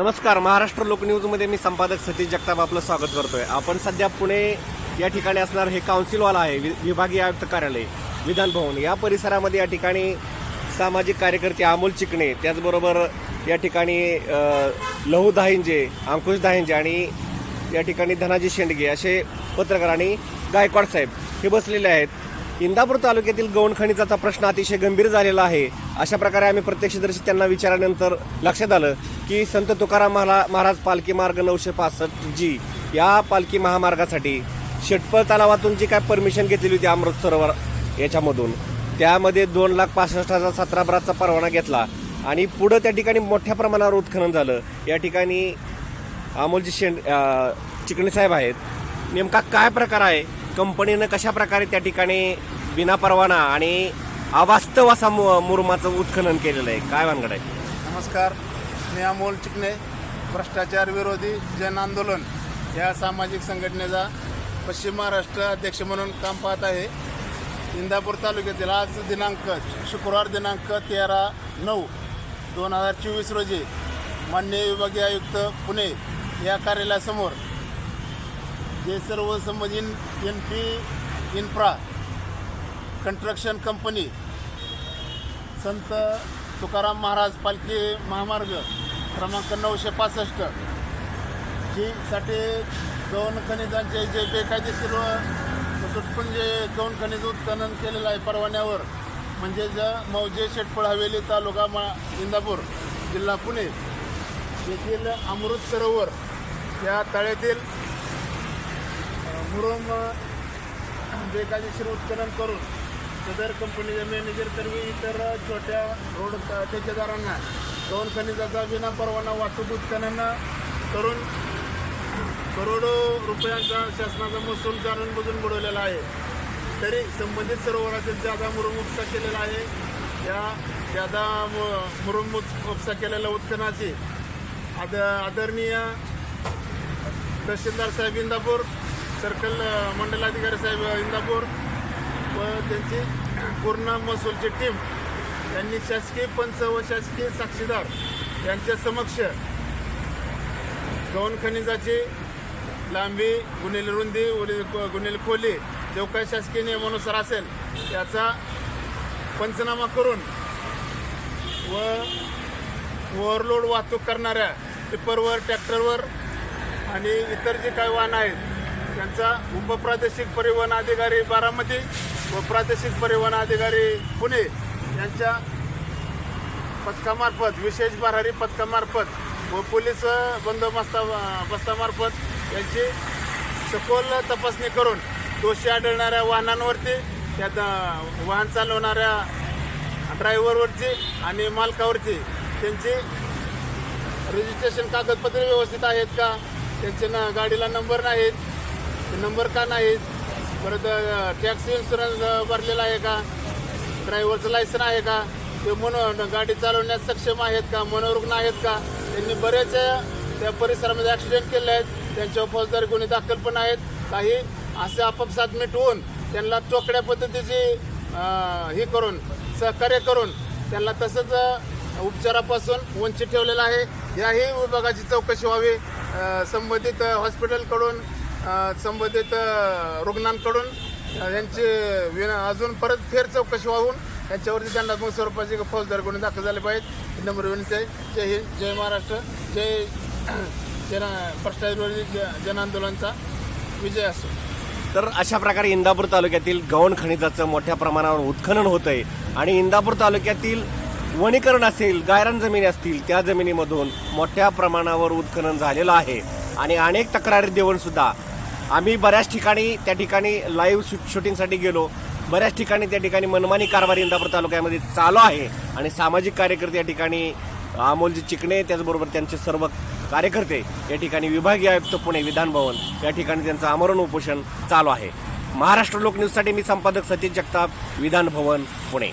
नमस्कार महाराष्ट्र लोकन्यूजमध्ये मी संपादक सतीश जगताप आपलं स्वागत करतोय. आपण सध्या पुणे या ठिकाणी असणार हे काउन्सिलवाला आहे वि- विभागीय आयुक्त कार्यालय विधान भवन. या परिसरामध्ये या ठिकाणी सामाजिक कार्यकर्ते अमोल चिकणे त्याचबरोबर या ठिकाणी लहू दाहिंजे अंकुश दाहिंजे आणि या ठिकाणी धनाजी शेंडगे असे पत्रकार आणि गायकवाड साहेब हे बसलेले आहेत. इंदापूर तालुक्यातील गौण प्रश्न अतिशय गंभीर झालेला आहे. अशा प्रकारे आम्ही प्रत्यक्षदर्शी त्यांना विचारल्यानंतर लक्षात आलं की संत तुकाराम महारा- महाराज पालखी मार्ग नऊशे पासष्ट जी या पालखी महामार्गासाठी शेटपळ तलावातून जी काय परमिशन घेतलेली होती अमृत सरोवर याच्यामधून त्यामध्ये दोन लाख पासष्ट हजार सतरा बराचा परवाना घेतला आणि पुढं त्या ठिकाणी मोठ्या प्रमाणावर उत्खनन झालं. या ठिकाणी अमोलजी शेंड अ, चिकणे साहेब आहेत. नेमका काय प्रकार आहे? कंपनीनं कशा प्रकारे त्या ठिकाणी बिना परवाना आणि अवास्तव असा मु- मुरुमाचं उत्खनन केलेलं आहे? काय वानगड आहे? नमस्कार मी अमोल चिकणे भ्रष्टाचार विरोधी जन आंदोलन या सामाजिक संघटनेचा पश्चिम महाराष्ट्र अध्यक्ष म्हणून काम पाहत आहे. इंदापूर तालुक्यातील आज दिनांक शुक्रवार दिनांक तेरा नऊ दोन हजार चोवीस रोजी मान्य विभागीय आयुक्त पुणे या कार्यालयासमोर जे सर्व समज in N P infra construction company Sant Tukaram Maharaj पालखी महामार्ग क्रमांक नऊशे पासष्ट जीसाठी दोन गौण खनिजांचे जे बेकायदेशीर व जे गौण खनिज उत्खनन केलेलं आहे परवान्यावर. म्हणजे ज मौजे शेटफळ हवेली तालुका मा इंदापूर जिल्हा पुणे. येथील अमृत सरोवर या तळ्यातील मुरुम बेकायदेशीर उत्खनन करून सदर कंपनीचे मॅनेजर तर्वी इतर छोट्या रोड ठेकेदारांना दोन खनिजाचा विना परवाना वाहतूक उत्खनन करून करोडो रुपयांचा शासनाचा महसूल जाणून बुजून बुडवलेला आहे. तरी संबंधित सरोवरातील जादा मुरुम उपसा केलेला आहे. या जादा मु- मुरुम उपसा केलेल्या उत्खनाची आद आदरणीय तहसीलदार साहेब इंदापूर सर्कल मंडलाधिकारी साहेब इंदापूर. व त्यांची पूर्ण महसूलची टीम यांनी शासकीय पंच व शासकीय साक्षीदार यांच्या समक्ष गौण खनिजाची लांबी गुन्हेल रुंदी गुन्हेल खोली जो काही शासकीय नियमानुसार असेल याचा पंचनामा करून व ओव्हरलोड वाहतूक करणाऱ्या टिप्परवर ट्रॅक्टरवर आणि इतर जे काही वाहन आहेत त्यांचा उपप्रादेशिक परिवहन अधिकारी बारामती व प्रादेशिक परिवहन अधिकारी पुणे यांच्या पथकामार्फत विशेष भरारी पथकामार्फत व पोलीस बंदोबस्ता बस्तामार्फत यांची सखोल तपासणी करून दोषी आढळणाऱ्या वाहनांवरती त्यात वाहन चालवणाऱ्या ड्रायव्हरवरची आणि मालकावरची त्यांची रजिस्ट्रेशन कागदपत्रे व्यवस्थित आहेत का? त्यांचे न गाडीला नंबर नाहीत? ते नंबर का नाहीत परत टॅक्स इन्शुरन्स भरलेला आहे का? ड्रायव्हरचं लायसन आहे का? ते म्हणून गाडी चालवण्यास सक्षम आहेत का? मनोरुग्ण आहेत का? त्यांनी बरेच त्या परिसरामध्ये ॲक्सिडेंट केले आहेत. त्यांच्यावर फौजदारी गुन्हे दाखल पण आहेत. काही असे आपापसात मिटवून त्यांना चोकड्या पद्धतीची हे करून सहकार्य करून त्यांना तसंच उपचारापासून वंचित ठेवलेलं आहे. याही विभागाची चौकशी व्हावी. संबंधित हॉस्पिटलकडून संबंधित रुग्णांकडून यांचे यांची विना अजून परत फेर चौकशी व्हावून यांच्यावरती त्यांना मग स्वरूपाचे फौजदार गुन्हे दाखल झाले पाहिजेत. ही नम्र विनंती आहे. जय हिंद जय महाराष्ट्र जय जन भ्रष्टाचारविरोधी ज जन आंदोलनचा विजय असो. तर अशा प्रकारे इंदापूर तालुक्यातील गौण खनिजाचं मोठ्या प्रमाणावर उत्खनन होत आहे आणि इंदापूर तालुक्यातील वनीकरण असेल गायरान जमिनी असतील त्या जमिनीमधून मोठ्या प्रमाणावर उत्खनन झालेलं आहे. आणि अनेक तक्रारी देऊन सुद्धा आम्ही बऱ्याच ठिकाणी त्या ठिकाणी लाईव्ह शूट शूटिंगसाठी गेलो. बऱ्याच ठिकाणी त्या ठिकाणी मनमानी कारभारी इंदापूर तालुक्यामध्ये चालू आहे. आणि सामाजिक कार्यकर्ते या ठिकाणी अमोलजी चिकणे त्याचबरोबर त्यांचे सर्व कार्यकर्ते या ठिकाणी विभागीय आयुक्त पुणे विधानभवन या ठिकाणी त्यांचं आमरण उपोषण चालू आहे. महाराष्ट्र लोकन्यूजसाठी मी संपादक सतीश जगताप विधानभवन पुणे.